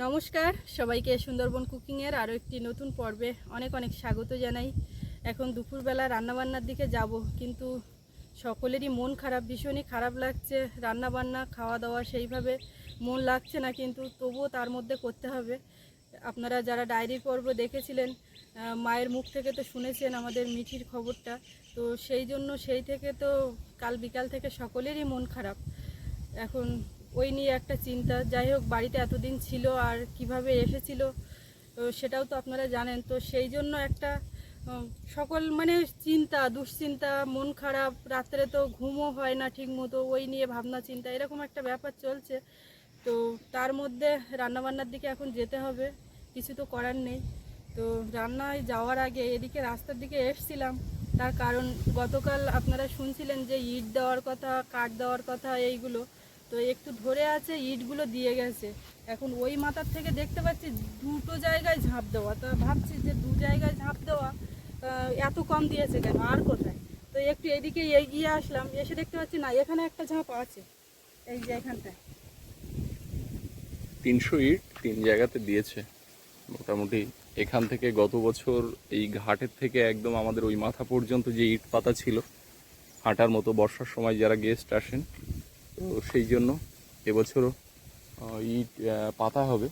নমস্কার, সবাইকে সুন্দরবন কুকিংয়ের আরও একটি নতুন পর্বে অনেক অনেক স্বাগত জানাই। এখন দুপুরবেলা রান্নাবান্নার দিকে যাব, কিন্তু সকলেরই মন খারাপ, ভীষণই খারাপ লাগছে। রান্নাবান্না খাওয়া দাওয়া সেইভাবে মন লাগছে না, কিন্তু তবুও তার মধ্যে করতে হবে। আপনারা যারা ডায়েরি পর্ব দেখেছিলেন মায়ের মুখ থেকে তো শুনেছেন আমাদের মিঠির খবরটা, তো সেই জন্য সেই থেকে তো কাল বিকাল থেকে সকলেরই মন খারাপ। এখন ওই নিয়ে একটা চিন্তা। যাই হোক, বাড়িতে এতদিন ছিল আর কীভাবে এসেছিল সেটাও তো আপনারা জানেন। তো সেই জন্য একটা সকল মানে চিন্তা, দুশ্চিন্তা, মন খারাপ, রাত্রে তো ঘুমও হয় না ঠিক মতো ওই নিয়ে ভাবনা চিন্তা, এরকম একটা ব্যাপার চলছে। তো তার মধ্যে রান্নাবান্নার দিকে এখন যেতে হবে, কিছু তো করার নেই। তো রান্নায় যাওয়ার আগে এদিকে রাস্তার দিকে এসছিলাম। তার কারণ গতকাল আপনারা শুনছিলেন যে ইট দেওয়ার কথা, কাঠ দেওয়ার কথা, এইগুলো। তো একটু ধরে আছে, ইটগুলো দিয়ে গেছে। এখন ওই মাথার থেকে দেখতে পাচ্ছি দুটো জায়গায় ঝাঁপ দেওয়া। তা ভাবছি যে দু জায়গায় ঝাঁপ দেওয়া এত কম দিয়েছে কেন? আর কোথায়? তো একটু এদিকে এগিয়ে আসলাম, এসে দেখতে পাচ্ছি না, এখানে একটা ঝাঁপ আছে। এই যে এখানটায়। তিনশো ইট তিন জায়গাতে দিয়েছে। মোটামুটি এখান থেকে গত বছর এই ঘাটের থেকে একদম আমাদের ওই মাথা পর্যন্ত যে ইট পাতা ছিল, হাঁটার মতো বর্ষার সময় যারা গেস্ট আসেন তো সেই জন্য এবছরও ইট পাতা হবে।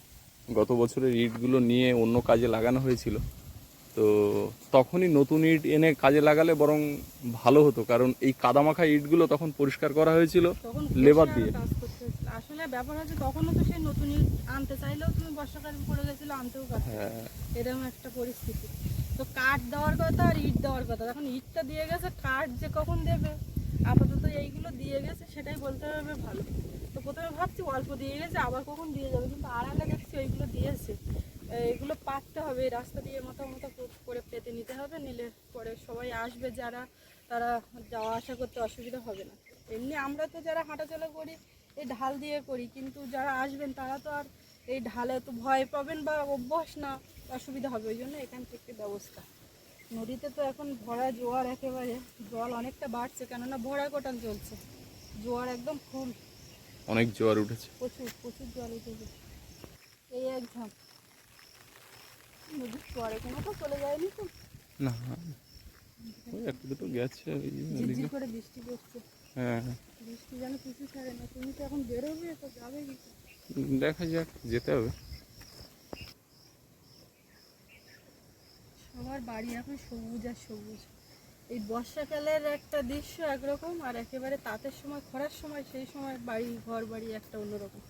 গত বছরের ইটগুলো নিয়ে অন্য কাজে লাগানো হয়েছিল। তো তখনই নতুন ইট এনে কাজে লাগালে বরং ভালো হতো কারণ এই কাদামাখা ইটগুলো তখন পরিষ্কার করা হয়েছিল লেবার দিয়ে। আসলে ব্যাপার হচ্ছে তখনও তো সেই নতুন ইট আনতে চাইলেও তুমি বর্ষাকাল পড়ে গেছিল আনতেও পারছ হ্যাঁ। এরকম একটা পরিস্থিতি। তো কাঠ দেওয়ার কথা আর ইট দেওয়ার কথা। এখন ইটটা দিয়ে গেছে কাঠ যে কখন দেবে? আপাতত এইগুলো দিয়ে গেছে, সেটাই বলতে হবে ভালো। তো প্রথমে ভাবছি অল্প দিয়ে গেছে, আবার কখন দিয়ে যাবে? কিন্তু আড়ালে দেখছি ওইগুলো দিয়েছে। এগুলো পাততে হবে রাস্তা দিয়ে মাথা মতো করে পেতে নিতে হবে, নিলে পরে সবাই আসবে যারা, তারা যাওয়া আসা করতে অসুবিধা হবে না। এমনি আমরা তো যারা হাঁটাচলা করি, এই ঢাল দিয়ে করি, কিন্তু যারা আসবেন তারা তো আর এই ঢালে তো ভয় পাবেন বা অভ্যাস না, অসুবিধা হবে। ওই জন্য এখান থেকে ব্যবস্থা। নদীতে তো এখন ভরা জোয়ার একেবারে জল অনেকটা বাড়ছে কেননা ভরা কোটাল চলছে। জোয়ার একদম ফুল। অনেক জোয়ার উঠেছে। প্রচুর প্রচুর জল উঠেছে। এই এক ঝাঁপ নদীর পরে কোনো তো চলে যায়নি তো। না ওই একটু দুটো গেছে ওই করে বৃষ্টি পড়ছে। হ্যাঁ। বৃষ্টি যেন কিছু ছাড়ে না তুমি তো এখন বেরোবে তো যাবে কি দেখা যাক যেতে হবে। সবার বাড়ি এখন সবুজ আর সবুজ। এই বর্ষাকালের একটা দৃশ্য একরকম আর একেবারে তাঁতের সময় খরার সময় সেই সময় বাড়ি ঘর বাড়ি একটা অন্যরকম।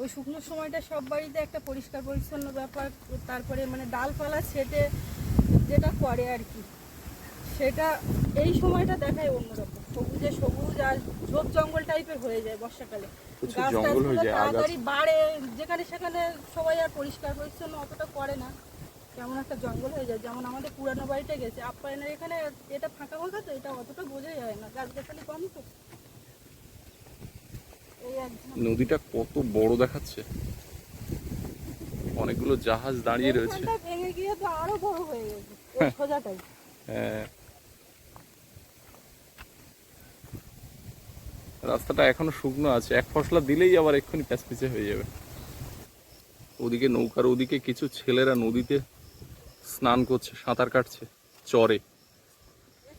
ওই শুকনো সময়টা সব বাড়িতে একটা পরিষ্কার পরিচ্ছন্ন ব্যাপার। তারপরে মানে ডালপালা ছেটে যেটা করে আর কি সেটা এই সময়টা দেখায় অন্যরকম। সবুজে সবুজ আর ঝোপ জঙ্গল টাইপের হয়ে যায় বর্ষাকালে। গাছ। তাড়াতাড়ি বাড়ে যেখানে সেখানে সবাই আর পরিষ্কার পরিচ্ছন্ন অতটা করে না। কেমন একটা জঙ্গল হয়ে যায়। যেমন আমাদের পুরানো বাড়িতে গেছে আপ্যায়নের এখানে এটা ফাঁকা ফাঁকা তো এটা অতটা বোঝা যায় না গাছ গাছালি কম তো। নদীটা কত বড় দেখাচ্ছে। অনেকগুলো জাহাজ দাঁড়িয়ে রয়েছে। ভেঙে গিয়ে তো আরও বড় হয়ে গেছে সোজাটাই। হ্যাঁ। রাস্তাটা এখনও শুকনো আছে এক ফসলা দিলেই আবার এক্ষুনি প্যাচপিচে হয়ে যাবে। ওদিকে নৌকার ওদিকে কিছু ছেলেরা নদীতে স্নান করছে সাঁতার কাটছে চরে।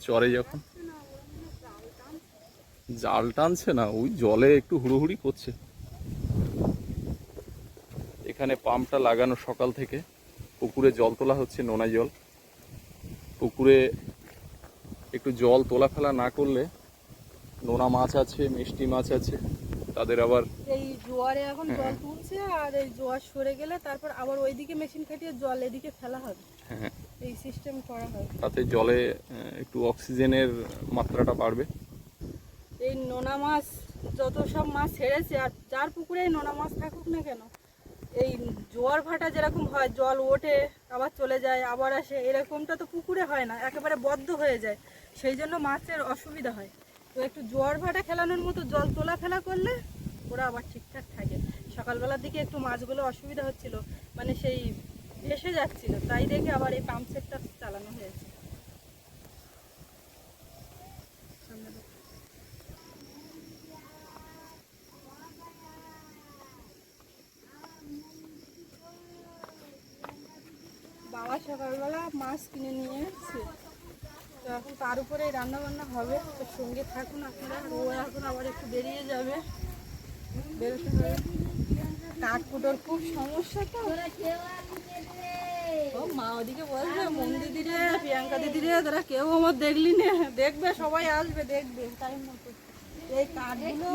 চরে যখন। জাল টানছে না ওই জলে একটু হুড়োহুড়ি করছে। এখানে পাম্পটা লাগানো সকাল থেকে। পুকুরে জল তোলা হচ্ছে নোনা জল। পুকুরে একটু জল তোলা ফেলা না করলে নোনা মাছ আছে মিষ্টি মাছ আছে তাদের আবার এই জোয়ারে এখন জল হ্যাঁ। তুলছে আর এই জোয়ার সরে গেলে তারপর আবার ওইদিকে মেশিন খাটিয়ে জল এদিকে ফেলা হবে। এই সিস্টেম করা হয়। তাতে জলে একটু অক্সিজেনের মাত্রাটা বাড়বে। এই নোনা মাছ যত সব মাছ ছেড়েছে আর যার পুকুরে নোনা মাছ থাকুক না কেন এই জোয়ার ভাটা যেরকম হয় জল ওঠে আবার চলে যায় আবার আসে এরকমটা তো পুকুরে হয় না একেবারে বদ্ধ হয়ে যায়। সেই জন্য মাছের অসুবিধা হয়। তো একটু জোয়ার ভাটা খেলানোর মতো জল তোলা ফেলা করলে ওরা আবার ঠিকঠাক থাকে। সকালবেলার দিকে একটু মাছগুলো অসুবিধা হচ্ছিল মানে সেই ভেসে যাচ্ছিল, তাই দেখে আবার এই পাম্প সেটটা চালানো হয়েছে। বাবা সকালবেলা মাছ কিনে নিয়ে এসছে। তো এখন তার উপরে রান্না বান্না হবে, তো সঙ্গে থাকুন আপনারা ও এখন আবার একটু বেরিয়ে যাবে। বেরোতে হবে। কাঠকুটোর খুব সমস্যা তো। মা ওদিকে প্রিয়াঙ্কা দিদি রে তারা কেউ আমার দেখলি না। দেখবে সবাই আসবে দেখবে টাইম মতো। এই কাঠগুলো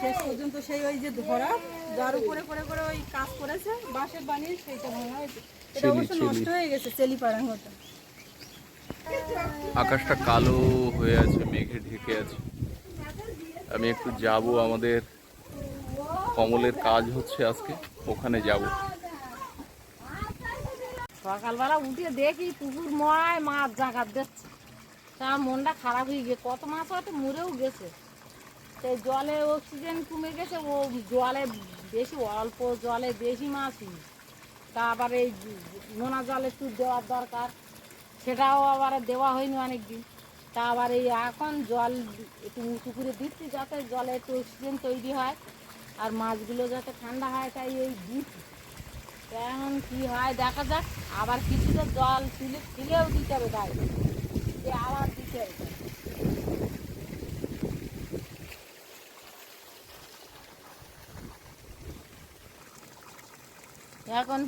শেষ পর্যন্ত সেই ওই যে ধরা যার উপরে করে করে ওই কাজ করেছে বাঁশের বানিয়ে সেইটা ভাঙা হয়েছে। এটা অবশ্য নষ্ট হয়ে গেছে চেলি আকাশটা কালো হয়ে আছে মেঘে ঢেকে আছে। আমি একটু যাব আমাদের কমলের কাজ হচ্ছে আজকে ওখানে যাব। সকালবেলা উঠে দেখি পুকুর ময় মাছ জাগাত দিচ্ছে। তা মনটা খারাপ হয়ে গিয়ে কত মাছ হয়তো মরেও গেছে। সেই জলে অক্সিজেন কমে গেছে, ও জলে বেশি, অল্প জলে বেশি মাছই। তা আবার এই নোনা জলে একটু দেওয়ার দরকার, সেটাও আবার দেওয়া হয়নি অনেক দিন তা আবার এই এখন জল একটু উঁচু করে দিচ্ছি যাতে জলে একটু অক্সিজেন তৈরি হয়, আর মাছগুলো যাতে ঠান্ডা হয়, তাই এই দিচ্ছি। এখন কি হয়, দেখা যাক। আবার কিছুটা জল তুলে তুলেও দিতে হবে যে আবার দিতে হবে। এখন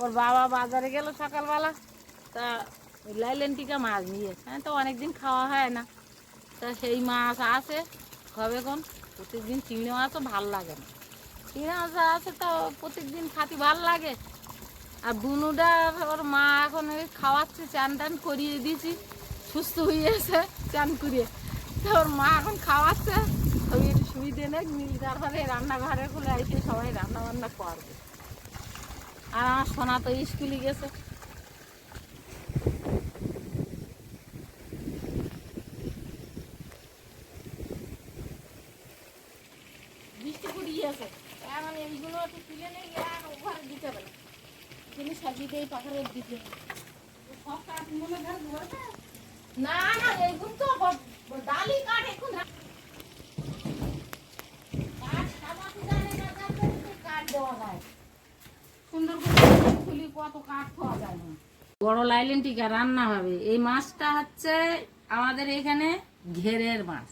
ওর বাবা বাজারে গেল সকালবেলা। তা ওই লাইলেন টিকা মাছ নিয়ে হ্যাঁ তো অনেকদিন খাওয়া হয় না। তা সেই মাছ আছে হবে কোন? প্রত্যেকদিন চিংড়ি মাছও ভালো লাগে না। চিংড়ি মাছ আছে তো প্রত্যেকদিন খাতি ভালো লাগে। আর বুনুটা ওর মা এখন খাওয়াচ্ছে, চান টান করিয়ে দিয়েছি, সুস্থ হয়ে এসে চান করিয়ে। তো ওর মা এখন খাওয়াচ্ছে ওই একটু সুবিধে নেই, মিল তারপরে রান্নাঘরে খুলে এসে সবাই রান্না বান্না করবে। আর আমার সোনা তো স্কুলে গেছে বৃষ্টি পড়িয়েছে এখন এইগুলো একটু তুলে নেই আর ওভারে দিতে হবে না তিনি সাজিয়ে দিয়ে পাখারে দিতে হবে। সব কাঠ মনে ধর ধরবে? না না এইগুলো তো ব- ব- ডালি কাঠ এখন রা- কাঠ সাবাতে জানে না জানলে তো কাঠ বড় লাইলেন টিকা রান্না হবে। এই মাছটা হচ্ছে আমাদের এখানে ঘেরের মাছ।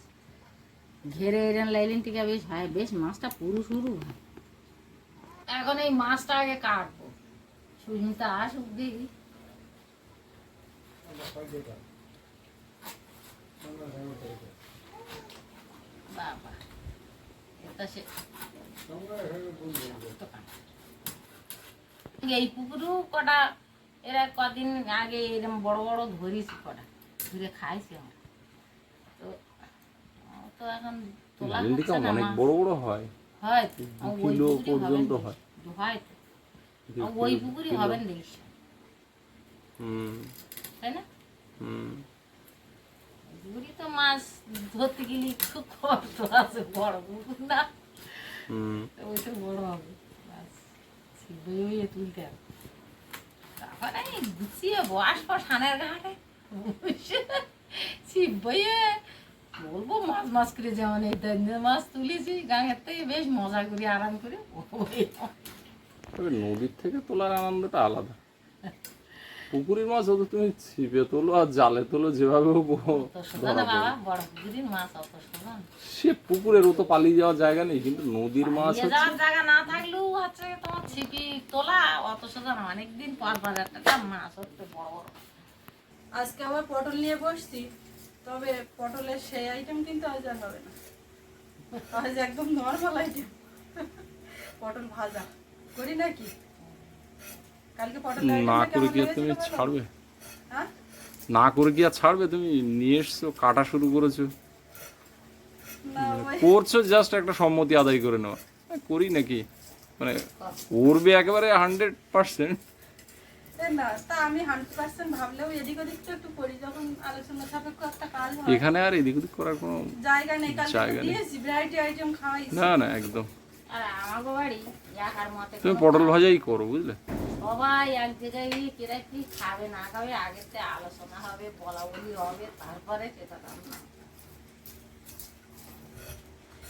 ঘেরে এরম লাইলেন টিকা বেশ হয় বেশ মাছটা পুরু শুরু হয়। এখন এই মাছটা আগে কাটবো। সুস্মিতা আসুক দেখি বাবা এটা সে এই পুকুরও কটা এরা কদিন আগে এরকম বড় বড় ধরিস কটা ধরে খাইছি আমরা তো তো এখন তোলা অনেক। বড় বড় হয় হয় তো কিলো পর্যন্ত হয়। হয় ওই পুকুরই হবেন দেখিস হুম। তাই না? হুম। পুকুরি তো মাছ ধরতে গেলে খুব কষ্ট আছে বড় পুকুর না। হুম। ওই তো বড় হবে বইয়ে তুলতে হবে। তারপরে গুছিয়ে বসবো সানের ঘাটে। ছিপ বইয়ে বলব মাছ মাছ করে যেমন এই মাছ তুলেছি গাঙের থেকে বেশ মজা করি আরাম করে। তবে নদীর থেকে তোলার আনন্দটা আলাদা। পুকুরের মাছ হতো তুমি ছিপে তোলো আর জালে তোলো যেভাবে অত অত সে পুকুরের ও তো পালিয়ে যাওয়ার জায়গা নেই কিন্তু নদীর মাছ জায়গা না থাকলেও হচ্ছে তোমার ছিপি তোলা অত সোজা অনেকদিন পর পর একটা মাছ হচ্ছে বড় বড়। আজকে আবার পটল নিয়ে বসছি তবে পটলের সেই আইটেম কিন্তু আজ আর হবে না। আজ একদম নর্মাল আইটেম পটল ভাজা। করি নাকি? কালকে না করে কি আর তুমি ছাড়বে? হ্যাঁ? না করে কি আর ছাড়বে? তুমি নিয়ে এসছো কাটা শুরু করেছ। করছ জাস্ট একটা সম্মতি আদায় করে নেওয়া করি নাকি? মানে করবে একেবারে হান্ড্রেড পার্সেন্ট এখানে আর এদিক ওদিক করার কোনো জায়গা নেই না না একদম। আর আমার বাড়ি একার মতে তুমি পটল ভাজাই করো বুঝলে? সবাই এক জায়গায় কেরা কি খাবে না খাবে আগের থেকে আলোচনা হবে বলা বলি হবে তারপরে সেটা রান্না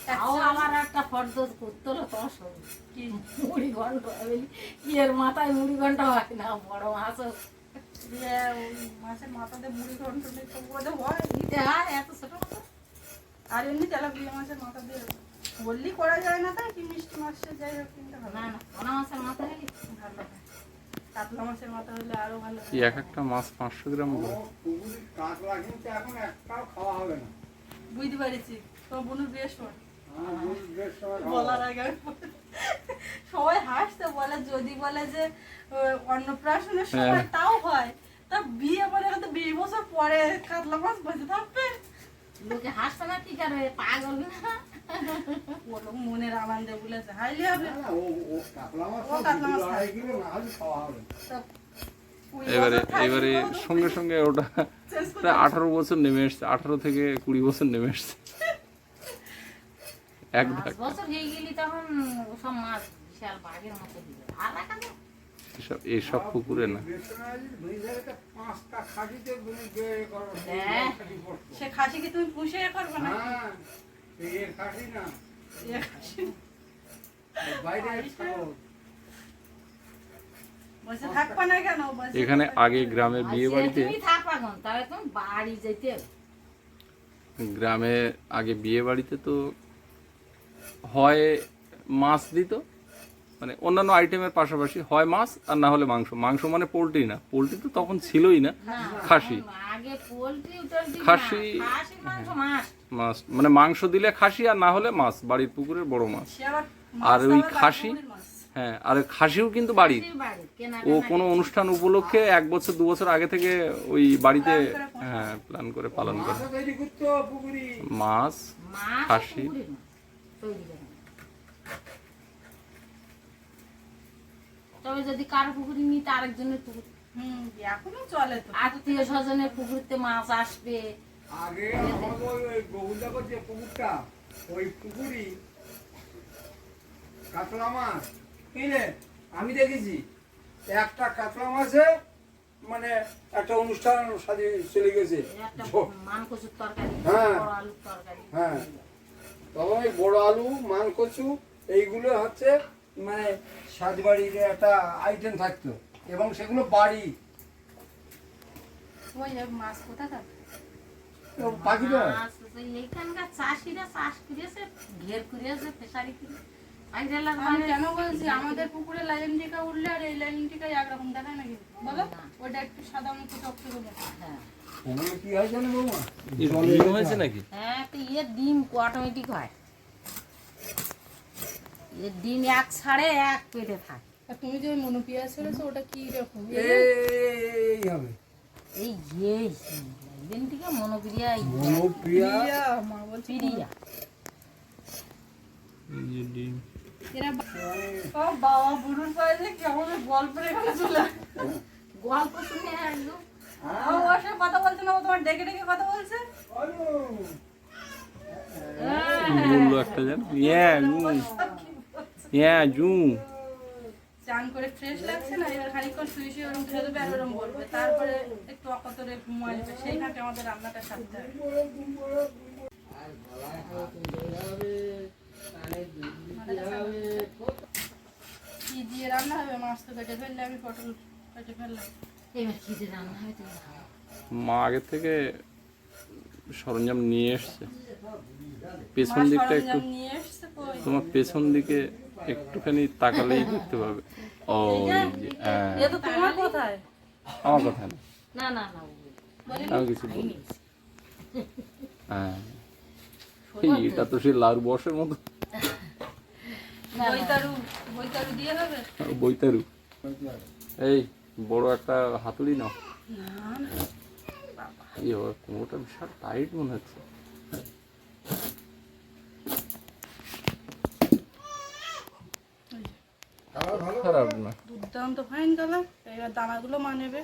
তাও আমার একটা ফর্দ করতে তোমার মুড়ি ঘন্ট বলি, মাথায় মুড়ি ঘন্ট হয়? না বড় মাছ দিয়ে ওই মাছের মাথাতে মুড়ি ঘন্ট হয় দিতে হয় এত ছোট আর এমনি তেলাপিয়া মাছের মাথা দিয়ে বললি করা যায় না তাই কি মিষ্টি মাছের যাই হোক কিন্তু ভালো না না পোনা মাছের মাথা হলে ভালো। হয় কাতলা মাছের মাথা হলে আরও ভালো। কি হয় এক একটা মাছ পাঁচশো গ্রাম করে। কাঁকড়া কিন্তু এখন একটাও খাওয়া হবে না। বুঝতে পারছি। তোমার বোনের বিয়ের সময় হ্যাঁ, বেশ বলার আগে সবাই হাসতে বলে যদি বলে যে অন্নপ্রাশনের সময় হ্যাঁ। তাও হয়। তা বিয়ে মানে তো বিশ বছর পরে কাতলা মাছ বসে থাকবে। লোকে হাসতে না কি করবে পাগল না। মনের আনন্দে বলেছে হাইলি হবে। এবারে এবারে সঙ্গে সঙ্গে ওটা প্রায় আঠারো বছর নেমে এসছে। আঠারো থেকে কুড়ি বছর নেমে এসছে। এক বছর হয়ে গেলি তখন ওসব মাছ বিশাল বাঘের মতো আর রাখা এসব এসব পুকুরে না। হ্যাঁ। সে খাসি কি তুমি পুষে করবে না এখানে আগে গ্রামের বিয়ে বাড়িতে। গ্রামে আগে বিয়ে বাড়িতে তো হয় মাছ দিত মানে অন্যান্য আইটেমের পাশাপাশি হয় মাছ আর না হলে মাংস। মাংস মানে পোলট্রি না পোলট্রি তো তখন ছিলই না খাসি। খাসি- মাছ মানে মাংস দিলে খাসি আর না হলে মাছ বাড়ির পুকুরের বড় মাছ আর ওই খাসি? হ্যাঁ আর ওই খাসিও কিন্তু বাড়ির খাসির বাড়ি, কেনা ও কোনো অনুষ্ঠান উপলক্ষে এক বছর দু বছর আগে থেকে ওই বাড়িতে প্ল্যান করে পোষা। হ্যাঁ প্ল্যান করে পালন করে। মাছ মাছ খাসি। তবে যদি কারও পুকুরি নিই তার একজনের পুকুর হুম এখনও চলে তো আত্মীয় স্বজনের পুকুরিতে মাছ আসবে আগে আমাদের ওই- ওই যে পুকুরটা ওই পুকুরি কাতলা মাছ। কিনে আমি দেখেছি। একটা কাতলা মাছে মানে একটা অনুষ্ঠান সাজে চলে গেছে। হ্যাঁ। হ্যাঁ। তবে ওই বড় আলু মান কচু এইগুলো হচ্ছে মানে সাজবাড়ির একটা আইটেম থাকতো। এবং সেগুলো বাড়ি। ওই মাছ কোথাকার? এইখানকার চাষিরা চাষ করেছে ঘের করেছে ফেসারি করে আমি কেন বলছি? আমাদের পুকুরে লাইন টিকা উঠলে আর এই লাইন টিকা একরকম দেখায় নাকি? বলো। ওইটা একটু সাদা মতো চকচকে দেখায় হ্যাঁ। কি হয় জানো বৌমা? হয়েছে নাকি? হ্যাঁ তো ইয়ে ডিম অটোমেটিক হয়। এ ডিম এক ছাড়ে এক পেটে থাকে। তুমি যে মনোপিয়া ছেড়েছো ওটা কি রকম? এই হবে। এই এই। দিন থেকে মনোপ্রিয়া মনোপ্রিয়া? মা বলছে প্রিয়া। এরা বাবা বুড়ুর কেমন গল্পের এখানে চলে গল্প শুনে একদম। ও ওর সাথে কথা বলছে না ও তোমার ডেকে ডেকে কথা বলছে। বলল একটা যেন। ইয়া জু ইয়া জু চান করে ফ্রেশ লাগছে না এবার খানিকক্ষণ শুয়ে শুয়ে ওরকম খেলবে আর ওরকম বলবে। তারপরে একটু অকতরে ঘুম আসবে সেই ফাঁকে আমাদের রান্নাটা সারতে হবে। কি দিয়ে রান্না হবে? মাছ তো কেটে ফেললে আমি পটল কেটে ফেললাম। এবার খিদে রান্না তুমি মা আগের থেকে সরঞ্জাম নিয়ে এসছে। পেছন দিকটা একটু নিয়ে এসছে তোমার পেছন দিকে একটুখানি তাকালেই দেখতে পাবে। ও হ্যাঁ। আমার কথা না। আমি কিছু বলি। হ্যাঁ। এই, এটা তো। সে লাউ বসের মতো। বইতারু এই বড় একটা হাতুড়ি নাও। বাবা, কোমরটা বিশাল টাইট মনে হচ্ছে। খারাপ না। দুর্দান্ত ফাইন কালার এবার দানাগুলো মানেবে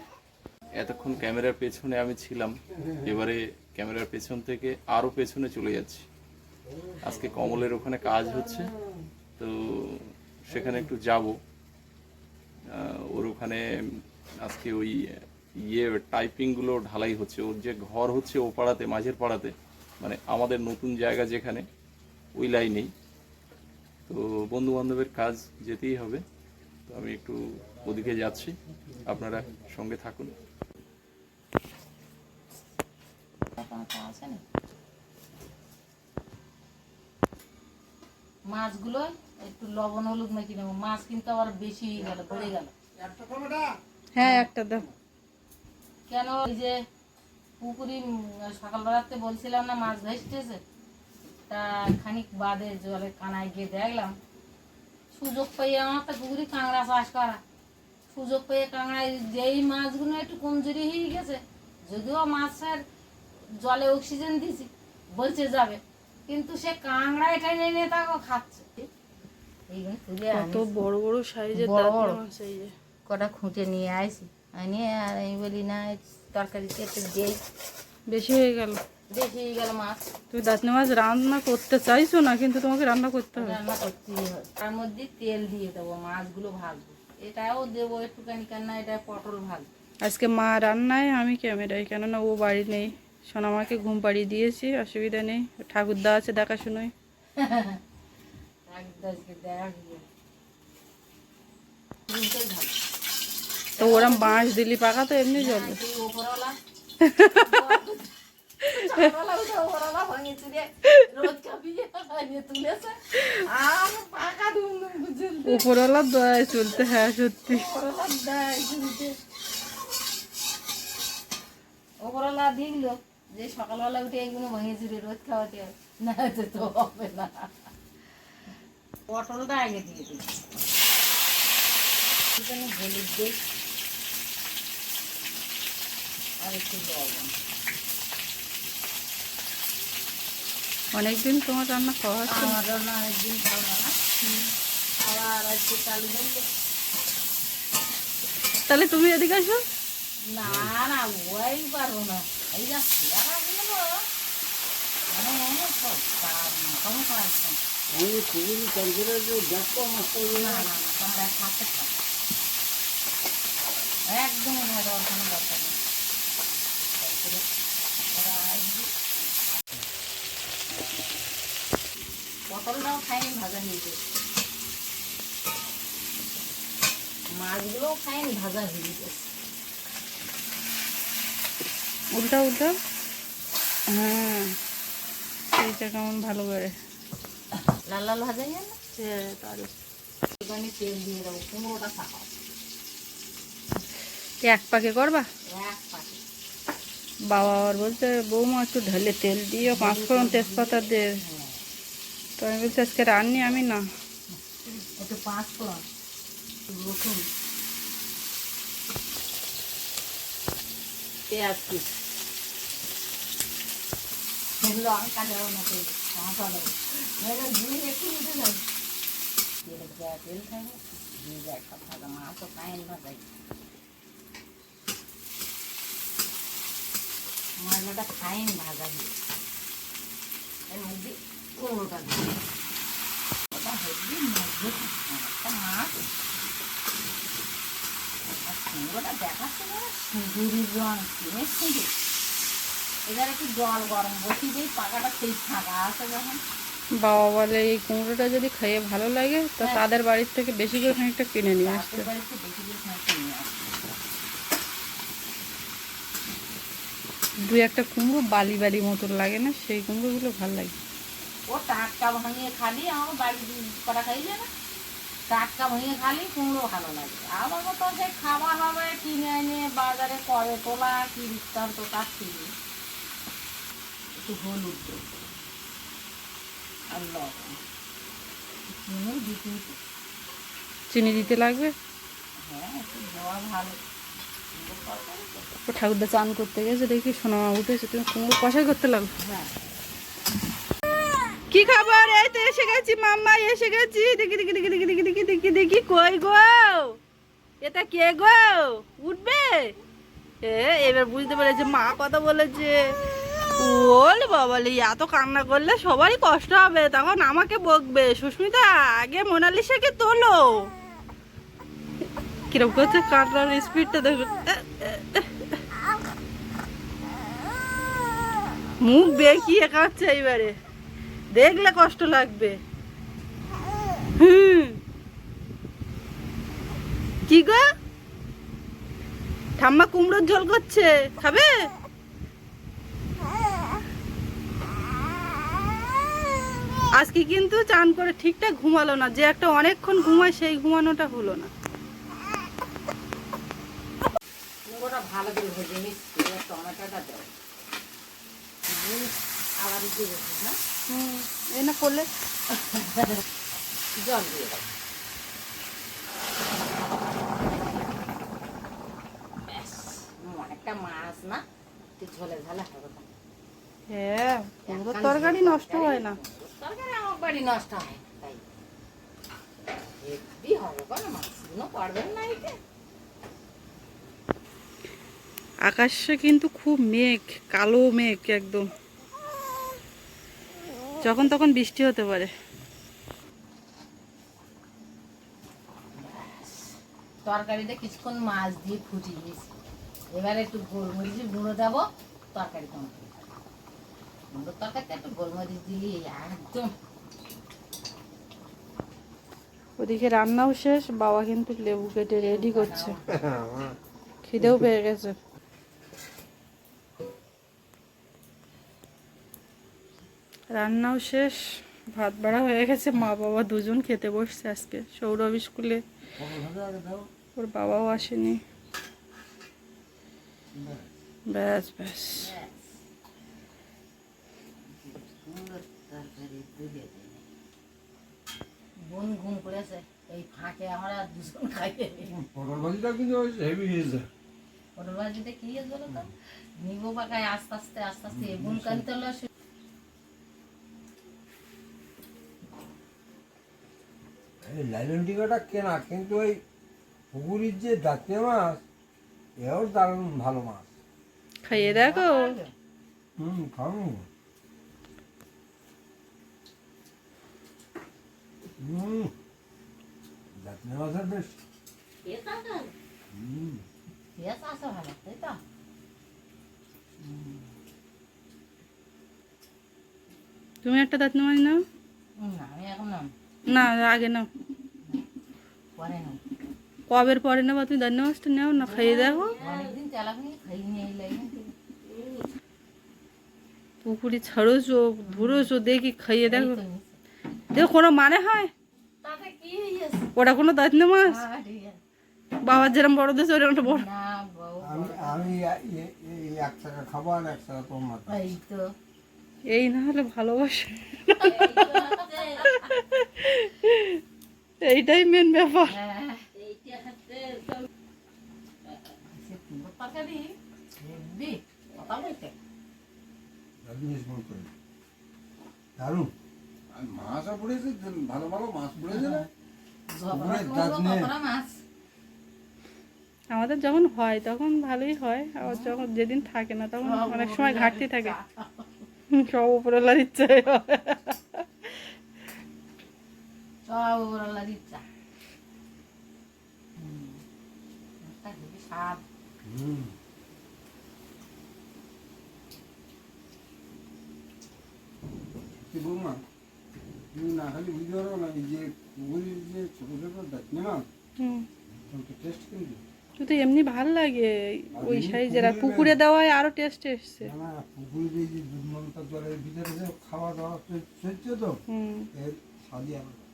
এতক্ষণ ক্যামেরার পেছনে আমি ছিলাম এবারে ক্যামেরার পেছন থেকে আরও পেছনে চলে যাচ্ছি। আজকে কমলের ওখানে কাজ হচ্ছে তো সেখানে একটু যাব। ওর ওখানে আজকে ওই ইয়ে টাইপিংগুলো ঢালাই হচ্ছে। ওর যে ঘর হচ্ছে ও পাড়াতে মাঝের পাড়াতে মানে আমাদের নতুন জায়গা যেখানে ওই লাইনেই তো বন্ধু বান্ধবের কাজ যেতেই হবে। তো আমি একটু ওদিকে যাচ্ছি। আপনারা সঙ্গে থাকুন। আছে মাছগুলো একটু লবণ হলুদ মেখে নেব। মাছ কিন্তু আবার বেশি হয়ে গেল বেড়ে গেল। হ্যাঁ একটা দাও। কেন ওই যে পুকুরি সকালবেলাতে বলছিলাম না মাছ ভেসতেছে? তা খানিক বাদে জলে কানায় গিয়ে দেখলাম সুযোগ পেয়ে আমার তো পুকুরি কাঁকড়া চাষ করা। সুযোগ পেয়ে কাঁকড়ায় যেই মাছগুলো একটু কমজোরি হয়ে গেছে যদিও মাছের জলে অক্সিজেন দিছি বলছে যাবে কিন্তু সে কাঁকড়া এটা নিয়ে তাকে খাচ্ছে। তুলে কত বড় বড় সাইজের বড় বড়। মাছ এই যে। কটা খুঁটে নিয়ে আইসি আনি আর আমি বলি না তরকারিতে একটু দেই। বেশি হয়ে গেল। হয়ে গেল মাছ। তুমি দাঁতনে মাছ রান্না করতে চাইছো না কিন্তু তোমাকে রান্না করতে হবে। রান্না করতেই হয় তার মধ্যে তেল দিয়ে দেবো মাছগুলো ভাজবো। এটাও দেবো একটুখানি কেননা এটা পটল ভাজবো আজকে মা রান্নায় আমি ক্যামেরায় কেননা ও বাড়ি নেই। সোনামাকে ঘুম পাড়িয়ে দিয়েছি অসুবিধা নেই। ঠাকুরদা আছে দেখাশুনোই একদম আজকে দেখা গিয়ে তো ওরম বাঁশ দিলি পাকা তো এমনি জলে উপরওয়ালা দয়ায় চলতে হ্যাঁ সত্যি। দেয় ওপরওয়ালা দেখল যে সকালবেলা উঠে এগুলো ভাঙিয়েছি রে রোজ খাওয়াতে না তো হবে না। পটলটা আগে দিয়ে দিই। হলুদ দিই। আর একটু লবণ। অনেকদিন তোমার রান্না খাওয়া হচ্ছে না। আমার রান্না অনেকদিন খাওয়া না। আবার আজকে চালু তাহলে তুমি এদিকে আসো। না না ওই পারব না। এই যা পেয়ারা গুলো মানে আমি খুবই দেখো না না না তোমরা খাতে একদম দরকার নেই তারপরে ওরা আসবে পটলটাও খাইনি ভাজা হয়েছে মাছগুলোও খাইনি ভাজা হয়ে গেছে। উল্টা উল্টা হ্যাঁ এইটা কেমন ভালো করে? লাল লাল ভাজা গেল হ্যাঁ তাহলে। তেল দিয়ে দেবো কুমড়োটা থাকা। এক পাকে করবা? এক বাবা আবার বলছে বৌমা একটু ঢেলে তেল দিও পাঁচ ফোড়ন তেজপাতা দে। তো আমি বলছি আজকে রান্নি আমি না একটু পাঁচ রসুন পেঁয়াজ কুচ সেগুলো আঁকা যাবে না তো আঁকা দেবো দিয়ে একটু নিতে যাবে তেল দেওয়া তেল খাবে দিয়ে যায় কথা মাছও পায়েন ভাজাই মশলাটা খায়েন ভাজা দিয়ে এর মধ্যে কুমড়োটা দিয়ে ওটা হেবি মজবুত একটা মাছ আর কুমড়োটা দেখাচ্ছে না সিঁদুরির রং কিনে সিঁদুর এবার একটু জল গরম বসিয়ে দিই পাকাটা সেই ফাঁকা আছে যখন বাবা বলে এই কুমড়োটা যদি খেয়ে ভালো লাগে তো তাদের বাড়ির থেকে বেশি করে খানিকটা কিনে নিয়ে আসতে। দু একটা কুমড়ো বালি বালি মতন লাগে না সেই কুমড়োগুলো ভালো লাগে। ও টাটকা ভাঙিয়ে খালি আমার বাড়ি করা খাইলে না? টাটকা ভাঙিয়ে খালি কুমড়ো ভালো লাগে। আবার তো সে খাওয়া হবে কিনে এনে বাজারে করে তোলা কি বৃত্তান্ত তার থেকে। একটু হলুদ আর লবণ। চিনি দিতে চিনি দিতে লাগবে? হ্যাঁ একটু দেওয়া ভালো। ঠাকুরদা চান করতে গেছে দেখি সোনা মা উঠেছে। তুমি কুমড়ো কষাই করতে লাগবে হ্যাঁ। কি খবর? এই তো এসে গেছি, মাম্মা এসে গেছি। দেখি দেখি দেখি দেখি দেখি দেখি দেখি দেখি, কই গো? এটা কে গো? উঠবে? এ, এবার বুঝতে পেরেছে, মা কথা বলেছে। ওল বাবালি এত কান্না করলে সবারই কষ্ট হবে, তখন আমাকে বকবে। সুস্মিতা, আগে মোনালিসাকে তোলো। কীরকম করছে কান্নার স্পিডটা দেখো। মুখ বেঁকিয়ে কাঁদছে এইবারে। দেখলে কষ্ট লাগবে। হুম। কি গো? ঠাম্মা কুমড়োর ঝোল করছে খাবে? আজকে কিন্তু চান করে ঠিকঠাক ঘুমালো না যে একটা অনেকক্ষণ ঘুমায় সেই ঘুমানোটা হলো না। ভালো করে টমেটোটা দেবো। হুম, আবার দিয়ে না? হুম এই না করলে। জল দিয়ে অনেকটা মাছ না? একটু ঝোলে ঝালে হবে হ্যাঁ তরকারি নষ্ট হয় না। তরকারি আমার বাড়ি নষ্ট হয় তাই। হবে কোনো মাছগুলো পারবেন না এতে। আকাশে কিন্তু খুব মেঘ কালো মেঘ একদম। যখন তখন বৃষ্টি হতে পারে। তরকারিটা কিছুক্ষণ মাছ দিয়ে ফুটিয়ে দিয়েছি এবারে একটু গোলমরিচ গুঁড়ো দেবো তরকারি কমপ্লিট গুঁড়ো তরকারিতে একটু গোলমরিচ দিলে একদম। ওদিকে রান্নাও শেষ বাবা কিন্তু লেবু কেটে রেডি করছে। খিদেও পেয়ে গেছে। রান্নাও শেষ ভাত বাড়া হয়ে গেছে মা বাবা দুজন খেতে বসছে আজকে সৌরভ স্কুলে। ওর বাবাও আসেনি। ব্যাস ব্যাস। বোন ঘুম করেছে এই ফাঁকে আমরা দুজন খাইয়ে নিই পটল ভাজিটা কিন্তু হেভি হয়েছে। পটল ভাজিতে কি হয়েছে বলো তো? নিবো পাকায় আস্তে আস্তে আস্তে আস্তে কানতে হলো সে- এই লাইলন টিকাটা কেনা কিন্তু ওই পুকুরির যে দাঁতনে মাছ এও দারুণ ভালো মাছ। খাইয়ে দেখো। হুম খাব। হুম মাছের বেশ। হুম। তুমি একটা দাঁত নেওয়াই নাও। না এখন না না আগে নাও। না কবের পরে নেবা? তুমি দাঁত নেওয়াজটা নেও না খাইয়ে দেখো। পুকুরি ছাড়োছো ধুরোছো দেখি খাইয়ে দেখো। দেখো কোনো মানে হয়? তাতে কি হয়েছে ওটা কোনো দাঁত নেই মাছ বাবার যেরকম বড় দেশ ওরকম একটা বড়। আমি আমি এ- এ- এই এক টাকা খাব আর এক টাকা তোমার এই না হলে ভালোবাসে। এইটাই মেন ব্যাপার। দারুণ পড়েছে ভালো ভালো মাছ পড়েছে না? আমাদের যখন হয় তখন ভালোই হয়। আবার যখন যেদিন থাকে না তখন অনেক সময় ঘাটতি থাকে। সব উপরওয়ালার ইচ্ছে হয়। সব ওরা দিচ্ছা। একটা হেবি স্বাদ বৌমা তুমি না খালি বুঝতে পারো না যে পুকুরির যে ছোট ছোট দাঁতনে মাছ টেস্ট কিন্তু কিন্তু এমনি ভালো লাগে ওই সাইজের আর পুকুরে দেওয়ায় আরও টেস্ট এসছে। না যে জলের ভিতরে খাওয়া দাওয়া চল- চলছে তো হুম। স্বাদই আলাদা।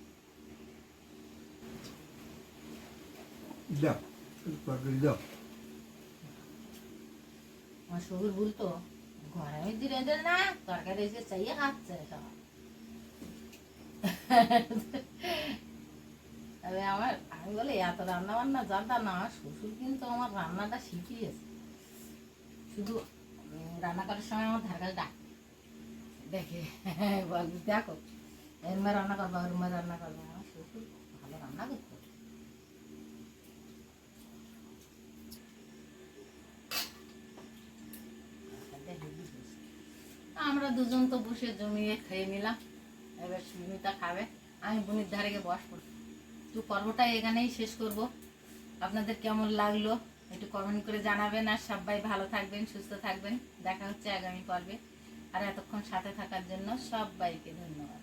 দাও তরকারি দাও আমার শরীর বলতো ঘরে আমি দিলে না তরকারি এসে চাইয়ে খাচ্ছে সব তবে আমার আমি বলে এত রান্না বান্না জানতাম না আমার শ্বশুর কিন্তু আমার রান্নাটা শিখিয়েছে শুধু রান্না করার সময় আমার ধার কাছে ডাক দেখে বল দেখো এর মেয়ে রান্না করব ওর মেয়ে রান্না করব আমার শ্বশুর ভালো রান্না করতো আমরা দুজন তো বসে জমিয়ে খেয়ে নিলাম। এবার সুমিতা খাবে। আমি বুনির ধারে গিয়ে বস পড়ি। তো পর্বটা এখানেই শেষ করব। আপনাদের কেমন লাগল একটু কমেন্ট করে জানাবেন। আর সবাই ভালো থাকবেন, সুস্থ থাকবেন। দেখা হচ্ছে আগামী পর্বে। আর এতক্ষণ সাথে থাকার জন্য সবাইকে ধন্যবাদ।